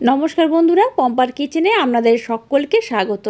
নমস্কার বন্ধুরা, পম্পার কিচেনে আপনাদের সকলকে স্বাগত।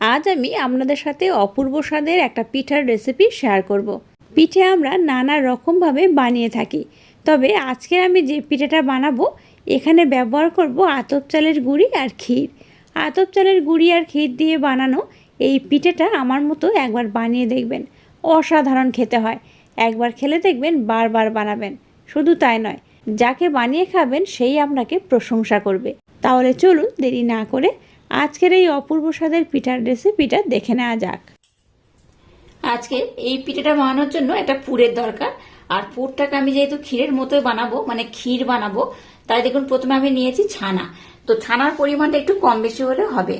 আজ আমি আপনাদের সাথে অপূর্ব স্বাদের একটা পিঠার রেসিপি শেয়ার করব। পিঠে আমরা নানা রকমভাবে বানিয়ে থাকি। তবে আজকে আমি যে পিঠাটা বানাবো, এখানে ব্যবহার করব আতপ চালের গুঁড়ি আর ক্ষীর। আতপ চালের গুঁড়ি আর ক্ষীর দিয়ে বানানো এই পিঠেটা আমার মতো একবার বানিয়ে দেখবেন। অসাধারণ খেতে হয়। একবার খেলে দেখবেন বারবার বানাবেন। শুধু তাই নয়, যাকে বানিয়ে খাবেন সেই আপনাকে প্রশংসা করবে। তাহলে চলুন দেরি না করে আজকের এই অপূর্ব স্বাদের পিঠার রেসিপিটা দেখে নেওয়া যাক। আজকে এই পিঠাটা বানানোর জন্য একটা পুরের দরকার। আর পুরটাকে আমি যেহেতু ক্ষীরের মতোই বানাবো মানে ক্ষীর বানাবো, তাই দেখুন প্রথমে আমি নিয়েছি ছানা। তো ছানার পরিমাণটা একটু কম বেশি হলে হবে।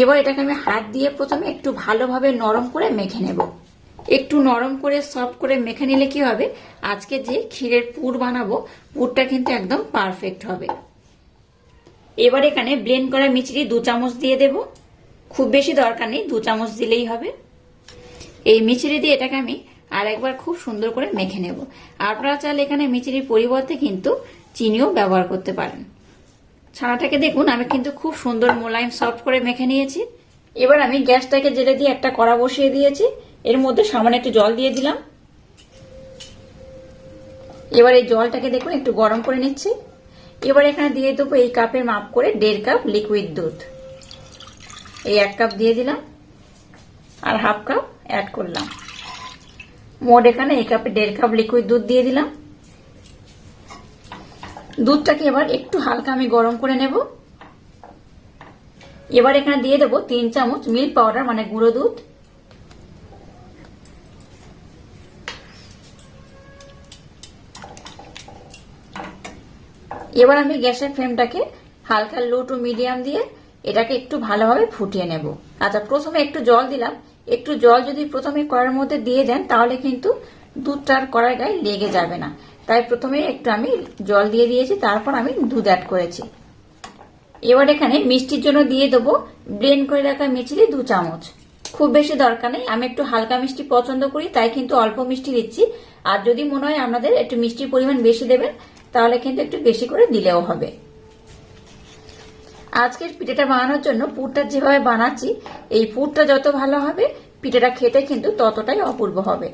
এবার এটাকে আমি হাত দিয়ে প্রথমে একটু ভালোভাবে নরম করে মেখে নেব। একটু নরম করে, সফট করে মেখে নিলে কি হবে? আজকে যে ক্ষীরের পুর বানাবো, পুরটা কিন্তু একদম পারফেক্ট হবে। এবার এখানে ব্লেন্ড করা মিচড়ি দু চামচ দিয়ে দেব। খুব বেশি দরকার নেই, দু চামচ দিলেই হবে। এই মিচড়ি দিয়ে এটাকে আমি আর একবার খুব সুন্দর করে মেখে নেব। আপনারা চাইলে এখানে মিচড়ির পরিবর্তে কিন্তু চিনিও ব্যবহার করতে পারেন। ছানাটাকে দেখুন, আমি কিন্তু খুব সুন্দর মোলায়েম সফট করে মেখে নিয়েছি। এবার আমি গ্যাসটাকে জেলে দিয়ে একটা কড়া বসিয়ে দিয়েছি। এর মধ্যে সামান্য একটু জল দিয়ে দিলাম। এবার এই জলটাকে দেখুন, একটু গরম করে নিচ্ছি। এবার এখানে দিয়ে দেবো এই কাপের মাপ করে দেড় কাপ লিকুইড দুধ। এই এক কাপ দিয়ে দিলাম আর হাফ কাপ অ্যাড করলাম। মোট এখানে এই কাপে দেড় কাপ লিকুইড দুধ দিয়ে দিলাম। দুধটাকে এবার একটু হালকা আমি গরম করে নেব। এবার এখানে দিয়ে দেবো তিন চামচ মিল্ক পাউডার মানে গুঁড়ো দুধ। এবার আমি গ্যাসের ফ্লেমটাকে হালকা লো টু মিডিয়াম দিয়ে এটাকে একটু ভালোভাবে ফুটিয়ে নেব। আচ্ছা প্রথমে একটু জল দিলাম। একটু জল যদি প্রথমে কড়ার মধ্যে দিয়ে দেন, তাহলে কিন্তু দুধটার কড়ার গায়ে লেগে যাবে না। তাই প্রথমে একটু আমি জল দিয়ে দিয়েছি, তারপর আমি দুধ অ্যাড করেছি। এবার এখানে মিষ্টির জন্য দিয়ে দেবো ব্লেন্ড করে রাখা মিচিলি দু চামচ। খুব বেশি দরকার নেই, আমি একটু হালকা মিষ্টি পছন্দ করি, তাই কিন্তু অল্প মিষ্টি দিচ্ছি। আর যদি মনে হয় আপনাদের একটু মিষ্টির পরিমাণ বেশি দেবেন তাহলে কিন্তু একটু বেশি করে দিলেও হবে। আজকের পিঠেটা বানানোর জন্য পুরটা যেভাবে বানাচ্ছি, এই পুরটা যত ভালো হবে, পিঠেটা খেতে কিন্তু ততটাই অপূর্ব হবে।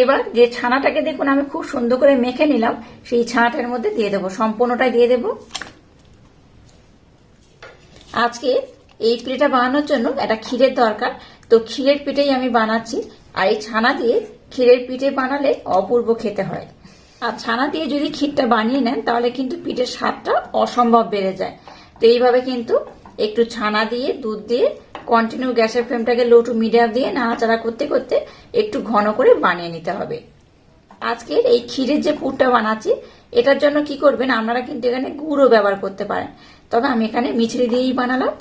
এবার যে ছানাটাকে দেখুন, আমি খুব সুন্দর করে মেখে নিলাম, সেই ছানাটার মধ্যে দিয়ে দেবো, সম্পূর্ণটাই দিয়ে দেব। আজকে এই পিঠেটা বানানোর জন্য একটা ক্ষীরের দরকার, তো ক্ষীরের পিঠেই আমি বানাচ্ছি, আর এই ছানা দিয়ে ক্ষীরের পিঠে বানালে অপূর্ব খেতে হয়। আর ছানা দিয়ে যদি ক্ষীরটা বানিয়ে নেন, তাহলে কিন্তু পিঠের স্বাদটা অসম্ভব বেড়ে যায়। তো এইভাবে কিন্তু একটু ছানা দিয়ে, দুধ দিয়ে কন্টিনিউ গ্যাসের ফ্লেমটাকে লো টু মিডিয়াম দিয়ে নাড়াচাড়া করতে করতে একটু ঘন করে বানিয়ে নিতে হবে। আজকের এই ক্ষীরের যে পুরটা বানাচ্ছি, এটার জন্য কি করবেন, আপনারা কিন্তু এখানে গুড়ও ব্যবহার করতে পারেন। তবে আমি এখানে মিছরি দিয়েই বানালাম।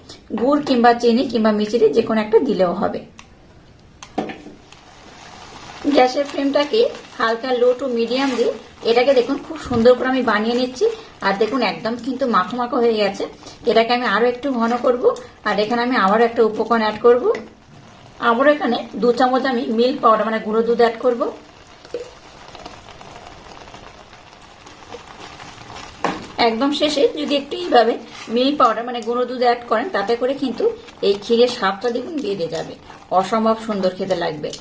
গুড় কিংবা চিনি কিংবা মিছরি যে কোনো একটা দিলেও হবে। গ্যাসের ফ্লেমটাকে হালকা লো টু মিডিয়াম দিয়ে এটাকে দেখুন খুব সুন্দর করে আমি বানিয়ে নিচ্ছি। আর দেখুন একদম কিন্তু মাখো মাখো হয়ে গেছে। এটাকে আমি আরও একটু ঘন করব। আর এখানে আমি আবারও একটা উপকরণ অ্যাড করব। আবারও এখানে দু চামচ আমি মিল্ক পাউডার মানে গুঁড়ো দুধ অ্যাড করব। একদম শেষে যদি একটু এইভাবে মিল্ক পাউডার মানে গুঁড়ো দুধ অ্যাড করেন, তাতে করে কিন্তু এই ক্ষীরের স্বাদটা দেখুন বেড়ে যাবে। অসম্ভব সুন্দর খেতে লাগবে।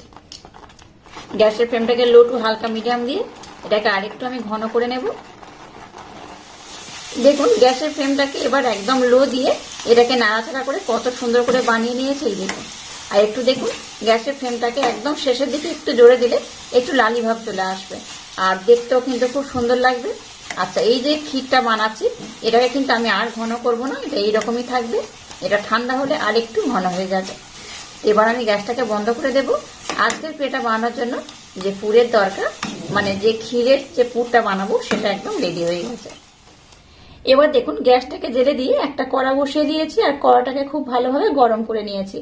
গ্যাসের ফ্লেমটাকে লো টু হালকা মিডিয়াম দিয়ে এটাকে আরেকটু আমি ঘন করে নেব। দেখুন, গ্যাসের ফ্লেমটাকে এবার একদম লো দিয়ে এটাকে নাড়াচাড়া করে কত সুন্দর করে বানিয়ে নিয়েছে দেখুন। আর একটু দেখুন, গ্যাসের ফ্লেমটাকে একদম শেষের দিকে একটু জোরে দিলে একটু লালি ভাব চলে আসবে। আর দেখতেও কিন্তু খুব সুন্দর লাগবে। আচ্ছা এই যে ক্ষীরটা বানাচ্ছি, এটাকে কিন্তু আমি আর ঘন করব না, এটা এইরকমই থাকবে। এটা ঠান্ডা হলে আর একটু ঘন হয়ে যাবে। এবার আমি গ্যাসটাকে বন্ধ করে দেব। আজকের পেটা বানানোর জন্য যে পুরের দরকার মানে যে ক্ষীরের যে পুরটা বানাবো, সেটা একদম রেডি হয়ে গেছে। এবার দেখুন, গ্যাসটাকে জেলে দিয়ে একটা কড়া বসিয়ে দিয়েছি, আর কড়াটাকে খুব ভালোভাবে গরম করে নিয়েছি।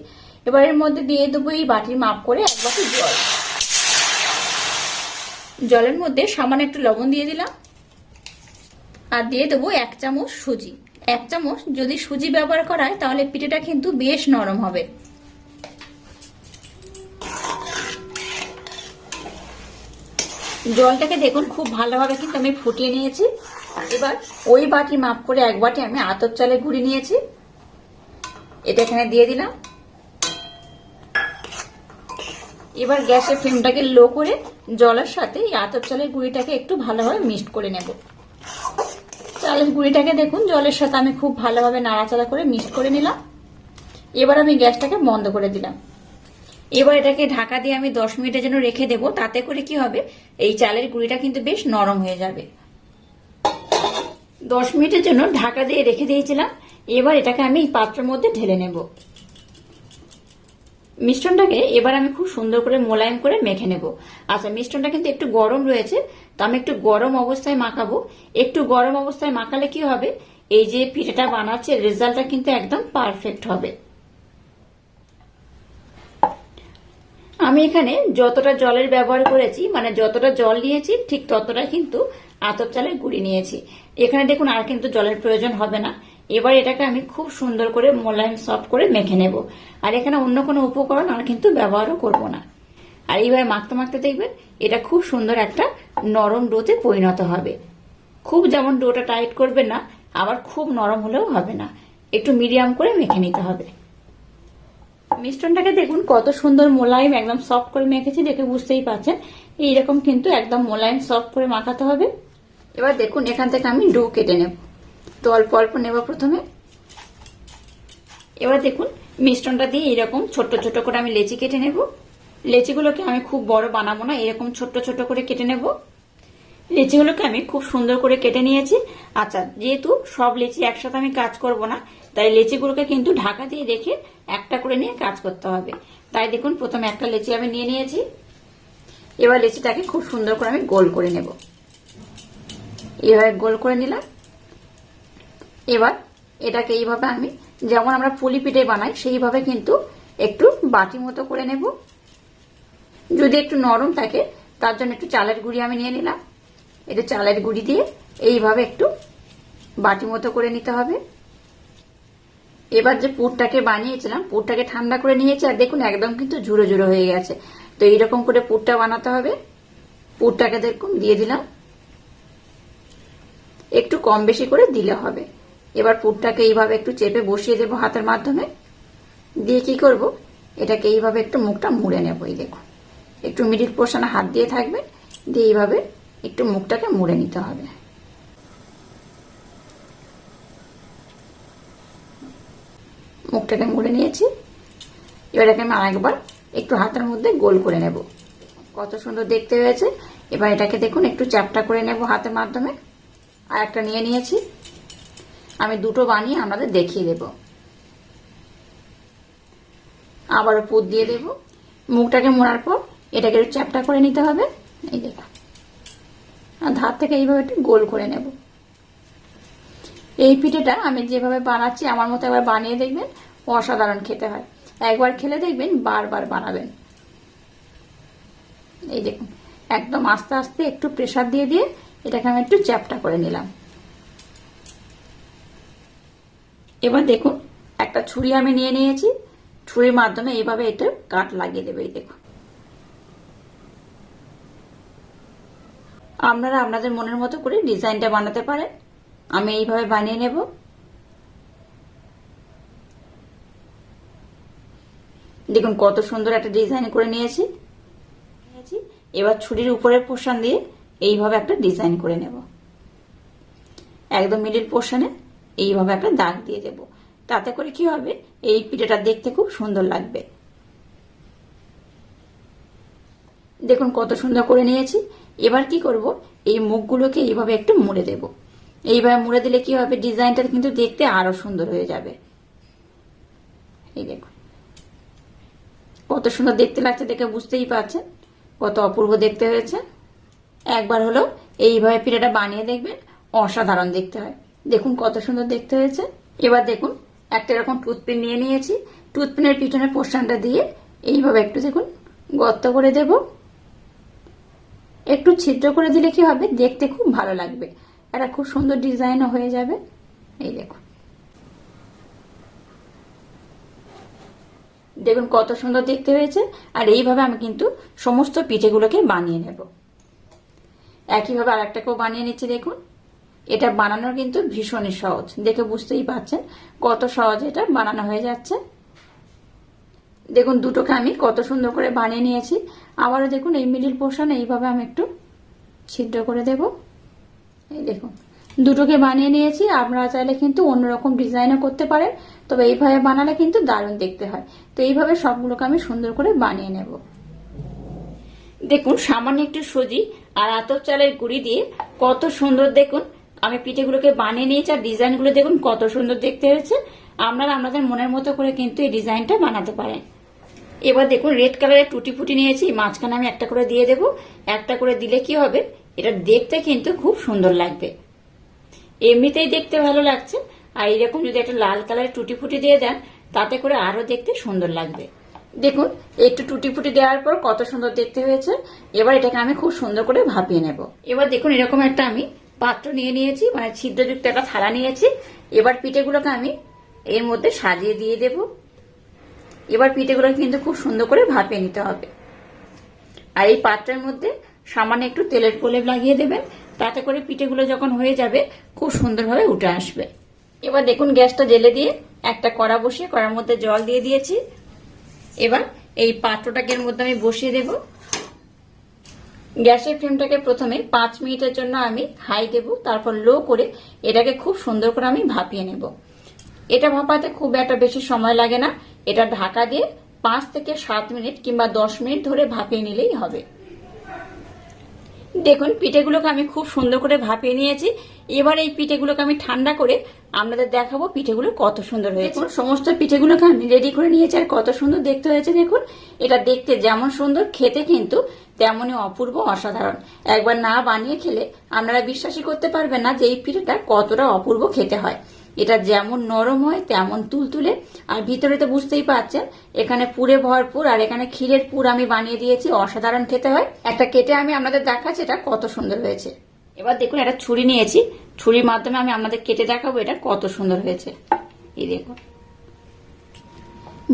এবার এর মধ্যে দিয়ে দেবো এই বাটির মাপ করে এক বাটি জল। জলের মধ্যে সামান্য একটু লবণ দিয়ে দিলাম। আর দিয়ে দেবো এক চামচ সুজি। এক চামচ যদি সুজি ব্যবহার করা হয়, তাহলে পিঠেটা কিন্তু বেশ নরম হবে। জলটাকে দেখুন, খুব ভালোভাবে কিন্তু আমি ফুটিয়ে নিয়েছি। এবার ওই বাটি মাপ করে এক বাটি আমি আতর চালের গুঁড়ি নিয়েছি। এটা এখানে দিয়ে দিলাম। এবার গ্যাসের ফ্লেমটাকে লো করে জলের সাথে এই আতর চালের গুঁড়িটাকে একটু ভালোভাবে মিক্সড করে নেব। চালের গুঁড়িটাকে দেখুন, জলের সাথে আমি খুব ভালোভাবে নাড়াচাড়া করে মিক্সড করে নিলাম। এবার আমি গ্যাসটাকে বন্ধ করে দিলাম। এবার এটাকে ঢাকা দিয়ে আমি দশ মিনিটের জন্য রেখে দেবো, তাতে করে কি হবে? এই চালের গুঁড়িটা কিন্তু বেশ নরম হয়ে যাবে। দশ মিনিটের জন্য ঢাকা দিয়ে রেখে দিয়েছিলাম, এবার এটাকে আমি পাত্রের মধ্যে ঢেলে নেব। মিশ্রণটাকে এবার আমি খুব সুন্দর করে মোলায়েম করে মেখে নেব। আচ্ছা মিশ্রণটা কিন্তু একটু গরম রয়েছে, তো আমি একটু গরম অবস্থায় মাখাবো। একটু গরম অবস্থায় মাখালে কি হবে? এই যে পিঠাটা বানাচ্ছে, রেজাল্টটা কিন্তু একদম পারফেক্ট হবে। আমি এখানে যতটা জলের ব্যবহার করেছি মানে যতটা জল নিয়েছি, ঠিক ততটাই কিন্তু আতপ চালের গুঁড়ি নিয়েছি। এখানে দেখুন আর কিন্তু জলের প্রয়োজন হবে না। এবার এটাকে আমি খুব সুন্দর করে মোলায়েম সফট করে মেখে নেব। আর এখানে অন্য কোনো উপকরণ আর কিন্তু ব্যবহারও করব না। আর এইভাবে মাখতে মাখতে দেখবেন, এটা খুব সুন্দর একটা নরম ডোতে পরিণত হবে। খুব যেমন ডোটা টাইট করবে না, আবার খুব নরম হলেও হবে না। একটু মিডিয়াম করে মেখে নিতে হবে। মিশ্রণটাকে দেখুন, কত সুন্দর মোলায়েম একদম সফট করে মেখেছি দেখে বুঝতেই পারছেন। এইরকম কিন্তু একদম মোলায়েম সফট করে মাখাতে হবে। এবার দেখুন, এখান থেকে আমি ডো কেটে নেব। তো অল্প অল্প নেব প্রথমে। এবার দেখুন, মিশ্রণটা দিয়ে এরকম ছোট্ট ছোট করে আমি লেচি কেটে নেব। লেচিগুলোকে আমি খুব বড় বানাবো না, এরকম ছোট্ট ছোট করে কেটে নেব। লেচিগুলোকে আমি খুব সুন্দর করে কেটে নিয়েছি। আচ্ছা যেহেতু সব লিচি একসাথে আমি কাজ করব না, তাই লিচিগুলোকে কিন্তু ঢাকা দিয়ে রেখে একটা করে নিয়ে কাজ করতে হবে। তাই দেখুন, প্রথমে একটা লিচি আমি নিয়ে নিয়েছি। এবার লিচিটাকে খুব সুন্দর করে আমি গোল করে নেব। এভাবে গোল করে নিলাম। এবার এটাকে এইভাবে আমি, যেমন আমরা পুলি পিঠে বানাই, সেইভাবে কিন্তু একটু বাটি মতো করে নেব। যদি একটু নরম থাকে, তার জন্য একটু চালের গুঁড়ি আমি নিয়ে নিলাম। এটা চালের গুঁড়ি দিয়ে এইভাবে একটু বাটি মতো করে নিতে হবে। এবার যে পুরটাকে বানিয়েছিলাম, পুরটাকে ঠান্ডা করে নিয়েছি আর দেখুন একদম কিন্তু ঝুড়ো ঝুড়ো হয়ে গেছে। তো এইরকম করে পুরটা বানাতে হবে। পুরটাকে দেখুন দিয়ে দিলাম। একটু কম বেশি করে দিলে হবে। এবার পুরটাকে এইভাবে একটু চেপে বসিয়ে দেবো হাতের মাধ্যমে। দিয়ে কি করব? এটাকে এইভাবে একটু মুখটা মুড়ে নেব, এই দেখুন। একটু মিডিল পোর্শনে হাত দিয়ে থাকবে। দিয়ে এইভাবে একটু মুখটাকে মুড়ে নিতে হবে। মুখটাকে মুড়ে নিয়েছি। এবার এটাকে আমি আরেকবার একটু হাতের মধ্যে গোল করে নেব। কত সুন্দর দেখতে হয়েছে। এবার এটাকে দেখুন, একটু চ্যাপটা করে নেব হাতের মাধ্যমে। আর একটা নিয়ে নিয়েছি। আমি দুটো বানিয়ে আমাদের দেখিয়ে দেব। আবারও পুর দিয়ে দেব। মুখটাকে মোড়ার পর এটাকে একটু চ্যাপটা করে নিতে হবে। এই দেখুন। আর ধার থেকে এইভাবে একটু গোল করে নেব। এই পিঠেটা আমি যেভাবে বানাচ্ছি, আমার মতো একবার বানিয়ে দেখবেন, অসাধারণ খেতে হয়। একবার খেলে দেখবেন বারবার বানাবেন। এই দেখুন, একদম আস্তে আস্তে একটু প্রেশার দিয়ে দিয়ে এটাকে আমি একটু চ্যাপটা করে নিলাম। এবার দেখুন, একটা ছুরি আমি নিয়ে নিয়েছি। ছুরির মাধ্যমে এইভাবে এটা কাট লাগিয়ে দেবে, এই দেখুন। আপনারা আপনাদের মনের মতো করে ডিজাইনটা বানাতে পারেন। আমি এইভাবে বানিয়ে নেব। দেখুন, কত সুন্দর একটা ডিজাইন করে নিয়েছি। নিয়েছি। এবার ছুরির উপরের পোর্শন দিয়ে এইভাবে একটা ডিজাইন করে নেব। একদম মিডিল পোর্শনে এইভাবে একটা দাগ দিয়ে দেব। তাতে করে কি হবে? এই পিঠেটা দেখতে খুব সুন্দর লাগবে। দেখুন কত সুন্দর করে নিয়েছি। এবার কি করব? এই মুখগুলোকে এইভাবে একটু মুড়ে দেব। এইভাবে মুড়ে দিলে কি হবে? ডিজাইনটা কিন্তু দেখতে আরও সুন্দর হয়ে যাবে। এই দেখুন। কত সুন্দর দেখতে লাগছে দেখে বুঝতেই পারছেন? কত অপূর্ব দেখতে হয়েছে। একবার হলো এইভাবে পিঠাটা বানিয়ে দেখবেন, অসাধারণ দেখতে হয়। দেখুন কত সুন্দর দেখতে হয়েছে। এবার দেখুন, একটা এরকম টুথপিন নিয়ে নিয়েছি। টুথপিনের পিছনের পোর্শনটা দিয়ে এইভাবে একটু দেখুন গর্ত করে দেব। একটু ছিদ্র করে দিলে কি হবে? দেখতে খুব ভালো লাগবে। একটা খুব সুন্দর ডিজাইনও হয়ে যাবে। এই দেখুন। দেখুন কত সুন্দর দেখতে হয়েছে। আর এইভাবে আমি কিন্তু সমস্ত পিঠেগুলোকে বানিয়ে নেব। একইভাবে আর আরেকটাকেও বানিয়ে নিচ্ছি, দেখুন। এটা বানানো কিন্তু ভীষণই সহজ। দেখে বুঝতেই পারছেন কত সহজ এটা বানানো হয়ে যাচ্ছে। দেখুন, দুটোকে আমি কত সুন্দর করে বানিয়ে নিয়েছি। আবারও দেখুন, এই মিডিল পোর্শন এইভাবে আমি একটু ছিদ্র করে দেব। এই দেখুন, দুটোকে বানিয়ে নিয়েছি। আপনারা চাইলে কিন্তু অন্যরকম ডিজাইনও করতে পারেন, তবে এইভাবে বানালে কিন্তু দারুণ দেখতে হয়। তো এইভাবে সবগুলোকে আমি সুন্দর করে বানিয়ে নেব। দেখুন, সামান্য একটু সুজি আর আতপ চালের গুঁড়ি দিয়ে কত সুন্দর দেখুন, আমি পিঠেগুলোকে বানিয়ে নিয়েছি আর ডিজাইনগুলো দেখুন কত সুন্দর দেখতে হয়েছে। আপনারা আপনাদের মনের মতো করে কিন্তু এই ডিজাইনটা বানাতে পারেন। এবার দেখুন রেড কালারের টুটি ফুটি নিয়েছি, মাঝখানে আমি একটা করে দিয়ে দেব। একটা করে দিলে কি হবে? এটা দেখতে কিন্তু খুব সুন্দর লাগবে। এমনিতেই দেখতে ভালো লাগছে। আর এরকম যদি একটা লাল কালারের টুটি ফুটি দিয়ে দেন, তাতে করে আরও দেখতে সুন্দর লাগবে। দেখুন, একটু টুটি ফুটি দেওয়ার পর কত সুন্দর দেখতে হয়েছে। এবার এটাকে আমি খুব সুন্দর করে ভাপিয়ে নেব। এবার দেখুন এরকম একটা আমি পাত্র নিয়ে নিয়েছি মানে ছিদ্রযুক্ত একটা থালা নিয়েছি। এবার পিঠেগুলোকে আমি এর মধ্যে সাজিয়ে দিয়ে দেব। এবার পিঠেগুলো কিন্তু খুব সুন্দর করে ভাপিয়ে নিতে হবে। আর এই পাত্রের মধ্যে সামান্য একটু তেলের প্রলেপ লাগিয়ে দেবেন। তাতে করে পিঠেগুলো যখন হয়ে যাবে, খুব সুন্দরভাবে উঠে আসবে। এবার দেখুন গ্যাসটা জেলে দিয়ে একটা কড়া বসিয়ে কড়ার মধ্যে জল দিয়ে দিয়েছি। এবার এই পাত্রটাকে এর মধ্যে আমি বসিয়ে দেব। গ্যাসের ফ্লেমটাকে প্রথমে পাঁচ মিনিটের জন্য আমি হাই দেব, তারপর লো করে এটাকে খুব সুন্দর করে আমি ভাপিয়ে নেব। এটা ভাপাতে খুব একটা বেশি সময় লাগে না। এটা ঢাকা দিয়ে পাঁচ থেকে সাত মিনিট কিংবা দশ মিনিট ধরে ভাপিয়ে নিলেই হবে। দেখুন, পিঠেগুলোকে আমি খুব সুন্দর করে ভাপিয়ে নিয়েছি। এবার এই পিঠেগুলোকে আমি ঠান্ডা করে আপনাদের দেখাবো পিঠেগুলো কত সুন্দর হয়েছে। সমস্ত পিঠেগুলোকে আমি রেডি করে নিয়েছি আর কত সুন্দর দেখতে হয়েছে, দেখুন। এটা দেখতে যেমন সুন্দর, খেতে কিন্তু তেমনই অপূর্ব, অসাধারণ। একবার না বানিয়ে খেলে আপনারা বিশ্বাসই করতে পারবেন না যে এই পিঠেটা কতটা অপূর্ব খেতে হয়। এটা যেমন নরম হয়, তেমন তুলতুলে। আর ভিতরে তো বুঝতেই পারছেন, এখানে পুরে ভরপুর আর এখানে ক্ষীরের পুর আমি বানিয়ে দিয়েছি, অসাধারণ খেতে হয়। একটা কেটে আমি আপনাদের দেখাচ্ছি এটা কত সুন্দর হয়েছে। এবার দেখুন, একটা ছুরি নিয়েছি। ছুরির মাধ্যমে আমি আপনাদের কেটে দেখাবো এটা কত সুন্দর হয়েছে। এই দেখুন।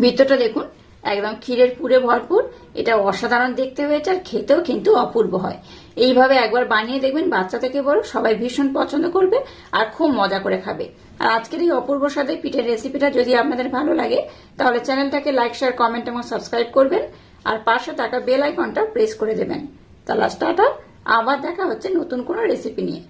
ভিতরটা দেখুন একদম ক্ষীরের পুরে ভরপুর। এটা অসাধারণ দেখতে হয়েছে আর খেতেও কিন্তু অপূর্ব হয়। এইভাবে একবার বানিয়ে দেখবেন, বাচ্চা থেকে বড় সবাই ভীষণ পছন্দ করবে আর খুব মজা করে খাবে। আর আজকের এই অপূর্ব স্বাদের পিঠের রেসিপিটা যদি আপনাদের ভালো লাগে, তাহলে চ্যানেলটাকে লাইক, শেয়ার, কমেন্ট এবং সাবস্ক্রাইব করবেন আর পাশে থাকা বেল আইকনটা প্রেস করে দেবেন। তাহলে আবার দেখা হচ্ছে নতুন কোনো রেসিপি নিয়ে।